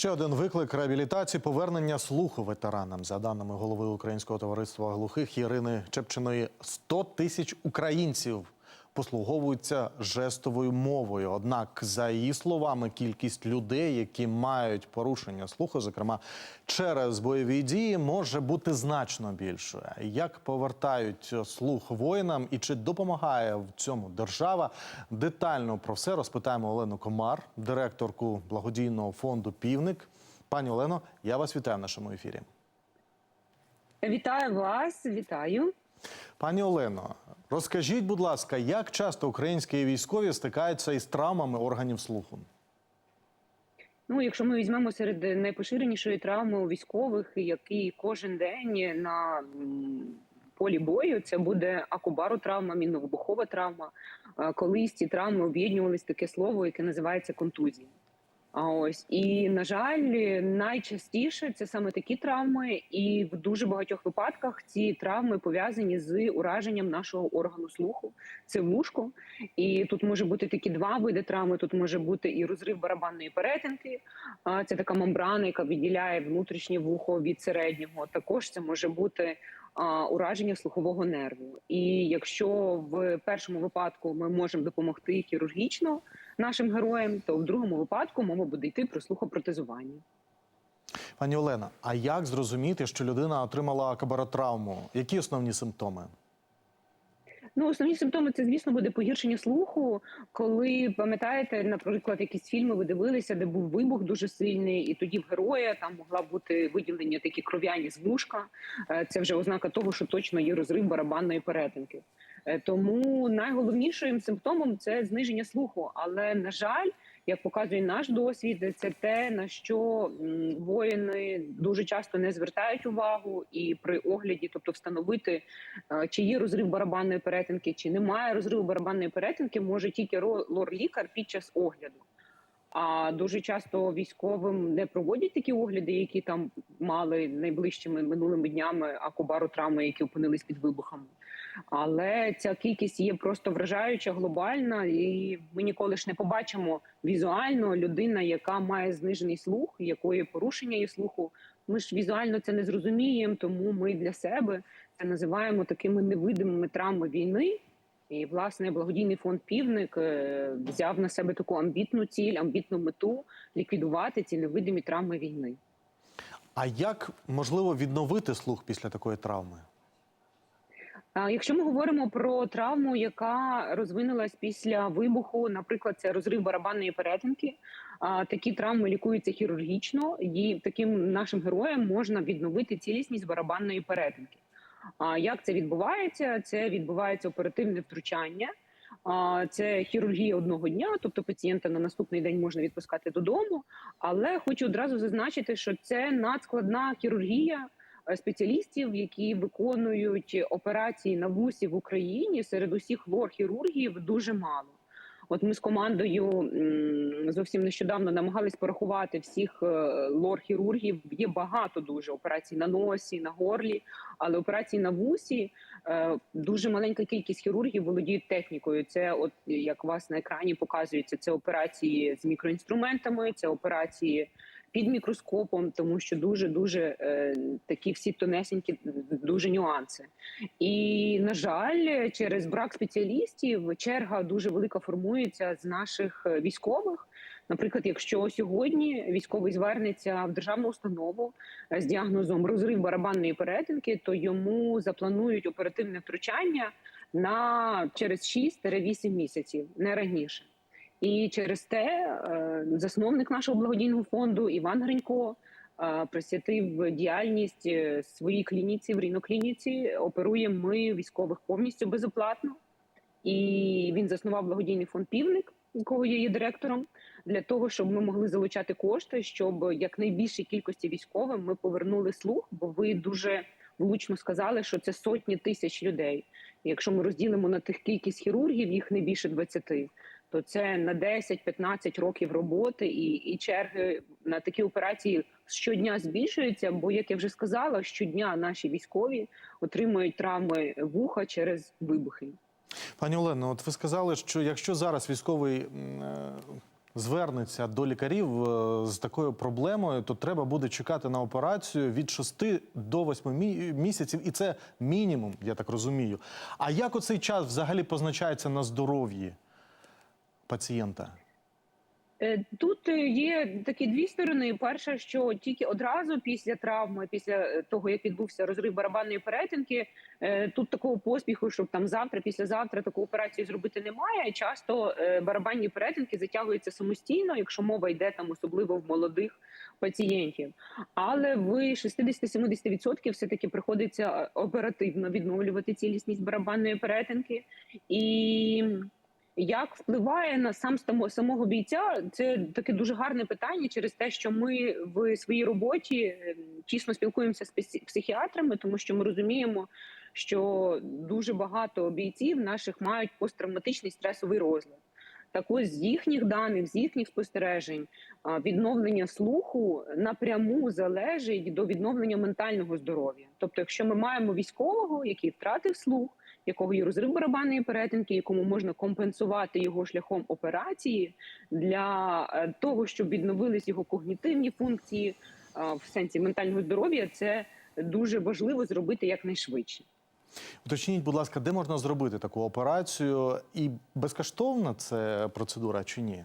Ще один виклик реабілітації повернення слуху ветеранам. За даними голови Українського товариства глухих Ірини Чепчиної, 100 тисяч українців послуговуються жестовою мовою. Однак, за її словами, кількість людей, які мають порушення слуху, зокрема через бойові дії, може бути значно більшою. Як повертають слух воїнам і чи допомагає в цьому держава? Детально про все розпитаємо Олену Комар, директорку благодійного фонду Півник. Пані Олено, я вас вітаю в нашому ефірі. Вітаю вас, вітаю. Пані Олено, розкажіть, будь ласка, як часто українські військові стикаються із травмами органів слуху? Ну, якщо ми візьмемо серед найпоширенішої травми у військових, які кожен день на полі бою, це буде акубаротравма, мінно-вибухова травма. Колись ці травми об'єднувалися таке слово, яке називається контузія. А ось і на жаль, найчастіше це саме такі травми, і в дуже багатьох випадках ці травми пов'язані з ураженням нашого органу слуху. Це вушко, і тут може бути такі два види травми. Тут може бути і розрив барабанної перетинки. Це така мембрана, яка відділяє внутрішнє вухо від середнього. Також це може бути ураження слухового нерву. І якщо в першому випадку ми можемо допомогти хірургічно нашим героям, то в другому випадку мова буде йти про слухопротезування. Пані Олена, а як зрозуміти, що людина отримала акабаротравму? Які основні симптоми? Ну, основні симптоми це, звісно, буде погіршення слуху. Коли пам'ятаєте, наприклад, якісь фільми ви дивилися, де був вибух дуже сильний, і тоді в героя там могла бути виділення такі кров'яні з вушка. Е, Це вже ознака того, що точно є розрив барабанної перетинки. Е, Тому найголовнішим симптомом це зниження слуху. Але на жаль, як показує наш досвід, це те на що воїни дуже часто не звертають увагу, і при огляді, тобто встановити, е, чи є розрив барабанної перетинки, чи немає розриву барабанної перетинки, може тільки лор-лікар під час огляду. А дуже часто військовим не проводять такі огляди, які там мали найближчими минулими днями акубару травми, які опинились під вибухами. Але ця кількість є просто вражаюча, глобальна, і ми ніколи ж не побачимо візуально людина, яка має знижений слух, якої порушення є слуху. Ми ж візуально це не зрозуміємо, тому ми для себе це називаємо такими невидимими травмами війни. І власне благодійний фонд Півник е, взяв на себе таку амбітну ціль, амбітну мету ліквідувати ці невидимі травми війни. А як можливо відновити слух після такої травми? Якщо ми говоримо про травму, яка розвинулась після вибуху, наприклад, це розрив барабанної перетинки, такі травми лікуються хірургічно, і таким нашим героям можна відновити цілісність барабанної перетинки. А як це відбувається? Це відбувається оперативне втручання. Це хірургія одного дня, тобто пацієнта на наступний день можна відпускати додому. Але хочу одразу зазначити, що це надскладна хірургія спеціалістів, які виконують операції на вусі в Україні серед усіх лор-хірургів дуже мало. От ми з командою зовсім нещодавно намагались порахувати всіх е, лор-хірургів. Є багато дуже операцій на носі, на горлі, але операції на вусі е, дуже маленька кількість хірургів володіють технікою. Це, от як у вас на екрані показується, це операції з мікроінструментами, це операції під мікроскопом, тому що дуже дуже е, такі всі тонесенькі, дуже нюанси. І на жаль, через брак спеціалістів черга дуже велика формується з наших е, військових. Наприклад, якщо сьогодні військовий звернеться в державну установу е, з діагнозом розрив барабанної перетинки, то йому запланують оперативне втручання на через 6-8 місяців, не раніше. І через те е, засновник нашого благодійного фонду Іван Гринько е, присвятив діяльність е, своїй клініці в ріноклініці. Оперуємо ми військових повністю безоплатно. І він заснував благодійний фонд Півник, якого я є директором, для того, щоб ми могли залучати кошти, щоб якнайбільшій кількості військовим ми повернули слух, бо ви дуже влучно сказали, що це сотні тисяч людей. Якщо ми розділимо на тих кількість хірургів, їх не більше 20, то це на 10-15 років роботи, і, і черги на такі операції щодня збільшуються. Бо, як я вже сказала, щодня наші військові отримують травми вуха через вибухи. Пані Олено, от ви сказали, що якщо зараз військовий е, звернеться до лікарів е, з такою проблемою, то треба буде чекати на операцію від 6 до 8 місяців, і це мінімум, я так розумію. А як оцей час взагалі позначається на здоров'ї пацієнта? Е, Тут є такі дві сторони. Перша, що тільки одразу після травми, після е, того як відбувся розрив барабанної перетинки, е, тут такого поспіху, щоб там завтра, післязавтра таку операцію зробити немає. Часто барабанні перетинки затягуються самостійно, якщо мова йде там, особливо в молодих пацієнтів. Але в 60-70% все таки приходиться оперативно відновлювати цілісність барабанної перетинки і. Як впливає на сам само- самого бійця? Це таке дуже гарне питання через те, що ми в своїй роботі ем, тісно спілкуємося з психіатрами, тому що ми розуміємо, що дуже багато бійців наших мають посттравматичний стресовий розлад. Так ось з їхніх даних, з їхніх спостережень, відновлення слуху напряму залежить до відновлення ментального здоров'я. Тобто, якщо ми маємо військового, який втратив слух, якого є розрив барабанної перетинки, якому можна компенсувати його шляхом операції для е, того, щоб відновились його когнітивні функції в сенсі ментального здоров'я, це дуже важливо зробити якнайшвидше. Уточніть, будь ласка, де можна зробити таку операцію? І безкоштовна це процедура чи ні?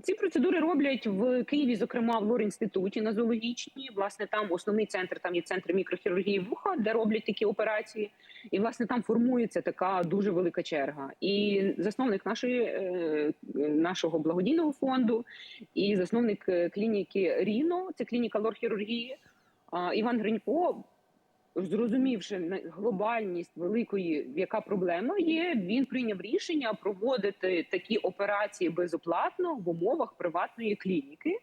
Ці процедури роблять в Києві, зокрема в лор-інституті на зоологічній. Власне, там основний центр, там є центр мікрохірургії вуха, де роблять такі операції. І власне там формується така дуже велика черга. І засновник нашої е, нашого благодійного фонду, і засновник е, клініки Ріно, це клініка лор-хірургії, Іван Гринько. Зрозумівши глобальність великої, яка проблема є, він прийняв рішення проводити такі операції безоплатно в умовах приватної клініки.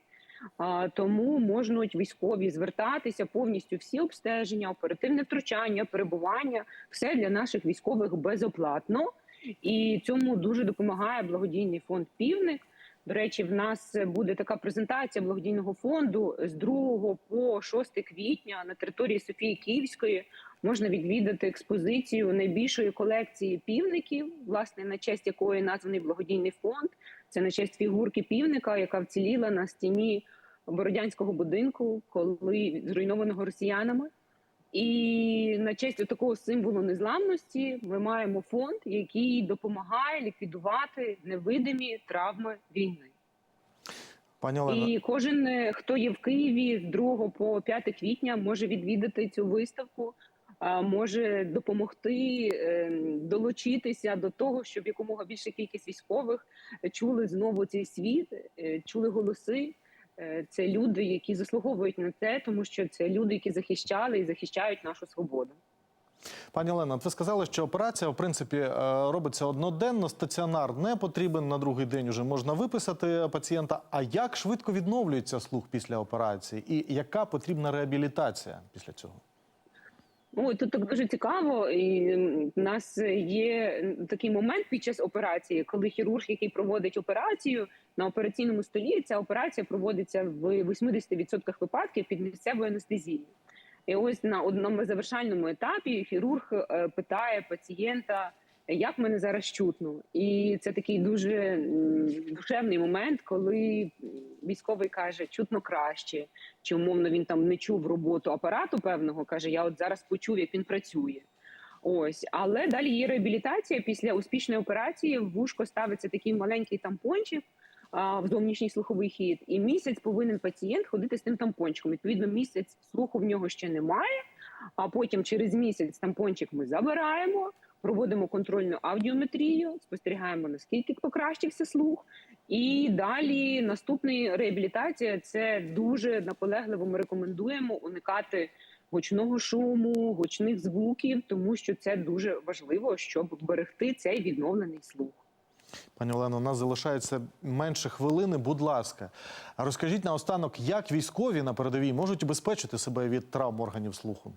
Тому можуть військові звертатися повністю всі обстеження, оперативне втручання, перебування, все для наших військових безоплатно. І цьому дуже допомагає благодійний фонд Півник. До речі, в нас буде така презентація благодійного фонду з 2 по 6 квітня на території Софії Київської. Можна відвідати експозицію найбільшої колекції півників, власне, на честь якої названий благодійний фонд. Це на честь фігурки півника, яка вціліла на стіні бородянського будинку, коли зруйнованого росіянами. І на честь такого символу незламності ми маємо фонд, який допомагає ліквідувати невидимі травми війни. Пані Олено, І кожен, е, хто є в Києві з 2 по 5 квітня, може відвідати цю виставку, може допомогти е, долучитися до того, щоб якомога більша кількість військових чули знову цей світ, е, чули голоси. Е, Це люди, які заслуговують на це, тому що це люди, які захищали і захищають нашу свободу. Пані Олено, от ви сказали, що операція в принципі е, робиться одноденно, стаціонар не потрібен на другий день. Уже можна виписати пацієнта. А як швидко відновлюється слух після операції, і яка потрібна реабілітація після цього? Ну, тут так дуже цікаво. І в нас є такий момент під час операції, коли хірург, який проводить операцію на операційному столі, ця операція проводиться в 80% випадків під місцевою анестезією. І ось на одному завершальному етапі хірург е, питає пацієнта, як мене зараз чутно, і це такий дуже душевний момент, коли військовий каже, чутно краще, чи умовно він там не чув роботу апарату певного, каже: Я от зараз почув, як він працює. Ось, але далі є реабілітація. Після успішної операції в вушко ставиться такий маленький тампончик в зовнішній слуховий хід, і місяць повинен пацієнт ходити з тим тампончиком. Відповідно, місяць слуху в нього ще немає. А потім через місяць тампончик ми забираємо, проводимо контрольну аудіометрію, спостерігаємо наскільки покращився слух. І далі наступна реабілітація це дуже наполегливо. Ми рекомендуємо уникати гучного шуму, гучних звуків, тому що це дуже важливо, щоб вберегти цей відновлений слух. Пані Олено, у нас залишається менше хвилини. Будь ласка, розкажіть наостанок, як військові на передовій можуть убезпечити себе від травм органів слуху?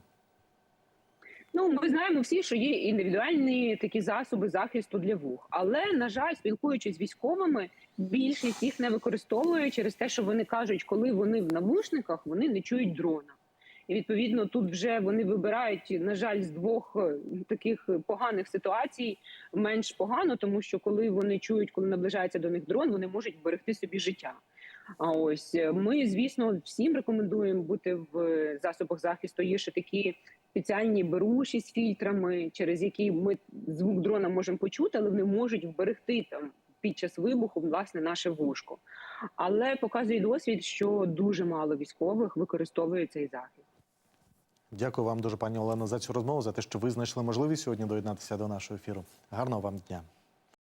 Ну, ми знаємо всі, що є індивідуальні такі засоби захисту для вух. Але на жаль, спілкуючись з військовими, більшість їх не використовує через те, що вони кажуть, коли вони в навушниках, вони не чують дрона. І відповідно тут вже вони вибирають, на жаль, з двох е, таких поганих ситуацій менш погано, тому що коли вони чують, коли наближається до них дрон, вони можуть вберегти собі життя. А ось е, ми, звісно, всім рекомендуємо бути в е, засобах захисту. Є ще такі спеціальні беруші з фільтрами, через які ми звук дрона можемо почути, але вони можуть вберегти там під час вибуху власне наше вушко. Але показує досвід, що дуже мало військових використовує цей захист. Дякую вам дуже, пані Олено, за цю розмову, за те, що ви знайшли можливість сьогодні доєднатися до нашого ефіру. Гарного вам дня.